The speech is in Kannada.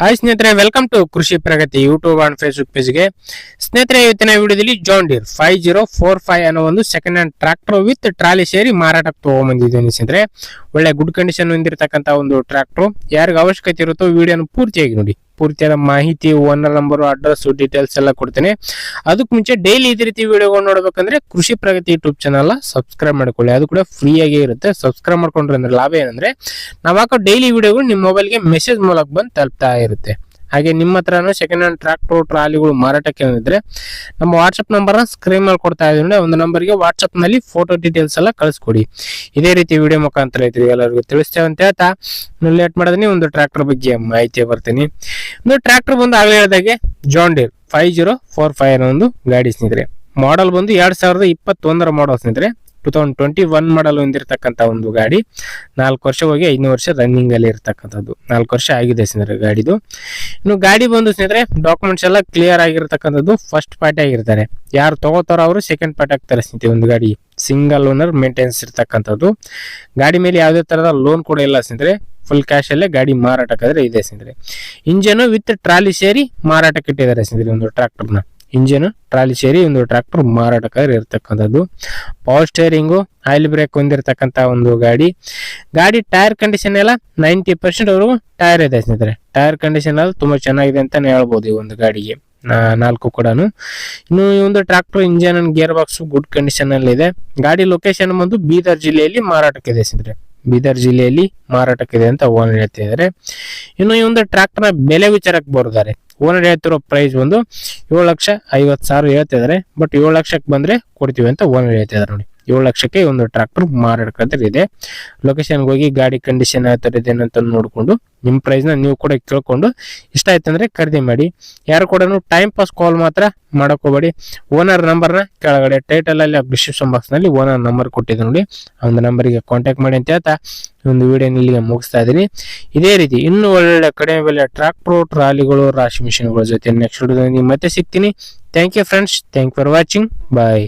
ಹಾಯ್ ಸ್ನೇಹಿತರೆ welcome to Krishi Pragati YouTube and Facebook ಪೇಜ್ಗೆ ಸ್ನೇಹಿತರೆ, ಇವತ್ತಿನ ವಿಡಿಯೋದಲ್ಲಿ John Deere five zero four five ಅನ್ನೋ ಒಂದು second hand tractor with trolley ಸೇರಿ ಮಾರಾಟಕ್ಕೆ ತಗೊಂಬಂದಿದ್ದೀನಿ ಸ್ನೇಹಿತರೆ. ಒಳ್ಳೆ ಗುಡ್ ಕಂಡೀಷನ್ ಹೊಂದಿರತಕ್ಕಂಥ ಒಂದು ಟ್ರಾಕ್ಟರ್ ಯಾರಿಗೂ ಅವಶ್ಯಕತೆ ಇರುತ್ತೋ ವಿಡಿಯೋನ ಪೂರ್ತಿಯಾಗಿ ನೋಡಿ. ಪೂರ್ತಿಯಾದ ಮಾಹಿತಿ ಓನರ್ ನಂಬರ್ ಅಡ್ರೆಸ್ ಡೀಟೇಲ್ಸ್ ಎಲ್ಲ ಕೊಡ್ತೇನೆ. ಅದಕ್ಕೆ ಮುಂಚೆ ಡೈಲಿ ಇದೇ ರೀತಿ ವಿಡಿಯೋಗಳು ನೋಡ್ಬೇಕಂದ್ರೆ ಕೃಷಿ ಪ್ರಗತಿ ಯೂಟ್ಯೂಬ್ ಚಾನಲ್ ಸಬ್ಸ್ಕ್ರೈಬ್ ಮಾಡ್ಕೊಳ್ಳಿ. ಅದು ಕೂಡ ಫ್ರೀ ಆಗಿ ಇರುತ್ತೆ. ಸಬ್ಸ್ಕ್ರೈಬ್ ಮಾಡ್ಕೊಂಡ್ರೆ ಅಂದ್ರೆ ಲಾಭ ಏನಂದ್ರೆ ನಾವು ಹಾಕೋ ಡೈಲಿ ವಿಡಿಯೋಗಳು ನಿಮ್ಮ ಮೊಬೈಲ್ಗೆ ಮೆಸೇಜ್ ಮೂಲಕ ಬಂದು ತಲುಪ್ತಾ ಇರುತ್ತೆ. ಹಾಗೆ ನಿಮ್ಮ ಹತ್ರನೂ ಸೆಕೆಂಡ್ ಹ್ಯಾಂಡ್ ಟ್ರಾಕ್ಟರ್ ಟ್ರಾಲಿಗಳು ಮಾರಾಟಕ್ಕೆ ಏನಿದ್ರೆ ನಮ್ಮ ವಾಟ್ಸಪ್ ನಂಬರ್ನ ಸ್ಕ್ರೀನ್ ಮೇಲೆ ಕೊಡ್ತಾ ಇದ್ದೀನಿ. ಒಂದು ನಂಬರ್ಗೆ ವಾಟ್ಸಪ್ನಲ್ಲಿ ಫೋಟೋ ಡೀಟೇಲ್ಸ್ ಎಲ್ಲ ಕಳಿಸ್ಕೊಡಿ. ಇದೇ ರೀತಿ ವಿಡಿಯೋ ಮುಖಾಂತರ ಇದ್ರಿ ಎಲ್ಲರಿಗೂ ತಿಳಿಸ್ತೇವೆ ಅಂತ ಹೇಳ್ತಾ ಲೇಟ್ ಮಾಡಿದೀನಿ ಒಂದು ಟ್ರಾಕ್ಟರ್ ಬಗ್ಗೆ ಮಾಹಿತಿ ಬರ್ತೀನಿ. ಒಂದು ಟ್ರಾಕ್ಟರ್ ಬಂದು ಆಗಲೇ ಹೇಳಿದಾಗೆ John five zero four five ಅನ್ನೋ ಒಂದು ಗಾಡಿ ಸ್ನೇಹಿತರೆ. ಮಾಡಲ್ ಬಂದು ಎರಡ್ ಸಾವಿರದ ಇಪ್ಪತ್ತೊಂದರ ಮಾಡಲ್ ಸ್ನೇಹಿತರೆ. Two thousand twenty one model ಹೊಂದಿರತಕ್ಕಂತ ಒಂದು ಗಾಡಿ. ನಾಲ್ಕು ವರ್ಷ ಹೋಗಿ ಐದನೇ ವರ್ಷ ರನ್ನಿಂಗ್ ಅಲ್ಲಿ ಇರತಕ್ಕಂಥದ್ದು. ನಾಲ್ಕು ವರ್ಷ ಆಗಿದೆ ಸ್ನೇಹಿತರೆ ಗಾಡಿದು. ಇನ್ನು ಗಾಡಿ ಬಂದು ಸ್ನೇಹಿತರೆ ಡಾಕ್ಯುಮೆಂಟ್ಸ್ ಎಲ್ಲ ಕ್ಲಿಯರ್ ಆಗಿರತಕ್ಕಂಥದ್ದು ಫಸ್ಟ್ ಪಾರ್ಟಿ ಆಗಿರ್ತಾರೆ. ಯಾರು ತಗೋತಾರೋ ಅವರು ಸೆಕೆಂಡ್ ಪಾರ್ಟಿ ಆಗ್ತಾರೆ ಸ್ನೇಹಿತರೆ ಒಂದು ಗಾಡಿ. ಸಿಂಗಲ್ ಓನರ್ ಮೇಂಟೆನೆನ್ಸ್ ಇರತಕ್ಕಂಥದ್ದು. ಗಾಡಿ ಮೇಲೆ ಯಾವುದೇ ತರಹದ ಲೋನ್ ಕೂಡ ಇಲ್ಲ ಸ್ನೇಹಿತರೆ. ಫುಲ್ ಕ್ಯಾಶ್ ಅಲ್ಲೇ ಗಾಡಿ ಮಾರಾಟಕ್ಕಾದ್ರೆ ಇದೆ ಸ್ನೇಹಿತರೆ. ಇಂಜನ್ ವಿತ್ ಟ್ರಾಲಿ ಸೇರಿ ಮಾರಾಟಕ್ಕೆ ಇಟ್ಟಿದ್ದಾರೆ ಸ್ನೇಹಿತರೆ ಒಂದು ಟ್ರಾಕ್ಟರ್ನ ಇಂಜಿನ್, ಟ್ರಾಲಿ ಸೇರಿ ಒಂದು ಟ್ರಾಕ್ಟರ್ ಮಾರಾಟಕ್ಕೆ ಇರ್ತಕ್ಕಂಥದ್ದು. ಪವರ್ ಸ್ಟೇರಿಂಗು ಆಯಿಲ್ ಬ್ರೇಕ್ ಹೊಂದಿರತಕ್ಕಂತ ಒಂದು ಗಾಡಿ. ಗಾಡಿ ಟೈರ್ ಕಂಡೀಷನ್ ಎಲ್ಲ ನೈಂಟಿ ಪರ್ಸೆಂಟ್ ಅವರೆಗೂ ಟೈರ್ ಇದೆ ಸ್ನೇಹಿತರೆ. ಟೈರ್ ಕಂಡೀಷನ್ ಎಲ್ಲ ತುಂಬಾ ಚೆನ್ನಾಗಿದೆ ಅಂತ ಹೇಳ್ಬೋದು ಈ ಒಂದು ಗಾಡಿಗೆ. ನಾಲ್ಕು ಕೂಡ ಇನ್ನು ಈ ಒಂದು tractor engine gear box good condition ಅಲ್ಲಿ ಇದೆ ಗಾಡಿ ಲೊಕೇಶನ್ ಬಂದು ಬೀದರ್ ಜಿಲ್ಲೆಯಲ್ಲಿ ಮಾರಾಟಕ್ಕಿದೆ ಸ್ನೇಹಿತರೆ. ಬೀದರ್ ಜಿಲ್ಲೆಯಲ್ಲಿ ಮಾರಾಟಕ್ಕಿದೆ ಅಂತ ಓನರ್ ಹೇಳ್ತಿದ್ದಾರೆ. ಇನ್ನು ಈ ಒಂದು ಟ್ರ್ಯಾಕ್ಟರ್ನ ಬೆಲೆ ವಿಚಾರಕ್ಕೆ ಬರುದಾರೆ ಓನರ್ ಹೇಳ್ತಿರೋ ಪ್ರೈಸ್ ಒಂದು ಏಳು ಲಕ್ಷ ಐವತ್ತು ಸಾವಿರ ಹೇಳ್ತಿದ್ದಾರೆ. ಬಟ್ ಏಳು ಲಕ್ಷಕ್ಕೆ ಬಂದ್ರೆ ಕೊಡ್ತೀವಿ ಅಂತ ಓನರ್ ಹೇಳ್ತಾ ಇದಾರೆ ನೋಡಿ. ಏಳು ಲಕ್ಷಕ್ಕೆ ಒಂದು ಟ್ರಾಕ್ಟರ್ ಇದೆ ಲೊಕೇಶನ್ಗೆ ಹೋಗಿ ಗಾಡಿ ಕಂಡೀಷನ್ ಯಾವ ಥರ ಇದೆ ಅಂತ ನೋಡಿಕೊಂಡು ನಿಮ್ಮ ಪ್ರೈಸ್ನ ನೀವು ಕೂಡ ಕೇಳ್ಕೊಂಡು, ಇಷ್ಟ ಆಯ್ತು ಅಂದ್ರೆ ಖರೀದಿ ಮಾಡಿ. ಯಾರು ಕೂಡ ಟೈಮ್ ಪಾಸ್ ಕಾಲ್ ಮಾತ್ರ ಮಾಡೋಕೋಬೇಡಿ ಓನರ್ ನಂಬರ್ನ ಕೆಳಗಡೆ ಟೈಟಲ್ ಅಲ್ಲಿ ಡಿಸ್ಕ್ರಿಪ್ಷನ್ ಬಾಕ್ಸ್ನಲ್ಲಿ ಓನರ್ ನಂಬರ್ ಕೊಟ್ಟಿದ್ದೆ ನೋಡಿ. ಆ ಒಂದು ನಂಬರಿಗೆ ಕಾಂಟ್ಯಾಕ್ಟ್ ಮಾಡಿ ಅಂತ ಹೇಳ್ತಾ, ಒಂದು ವಿಡಿಯೋನ ಇಲ್ಲಿಗೆ ಮುಗಿಸ್ತಾ ಇದ್ದೀನಿ. ಇದೇ ರೀತಿ ಇನ್ನೂ ಒಳ್ಳೆ ಕಡಿಮೆ ಬೆಲೆ ಟ್ರಾಕ್ಟರ್ ಟ್ರಾಲಿಗಳು, ರಾಶಿ ಮಿಷಿನ್ಗಳ ಜೊತೆ ನೆಕ್ಸ್ಟ್ ವಿಡಿಯೋದಲ್ಲಿ ಮತ್ತೆ ಸಿಗ್ತೀನಿ. Thank you friends thank for watching bye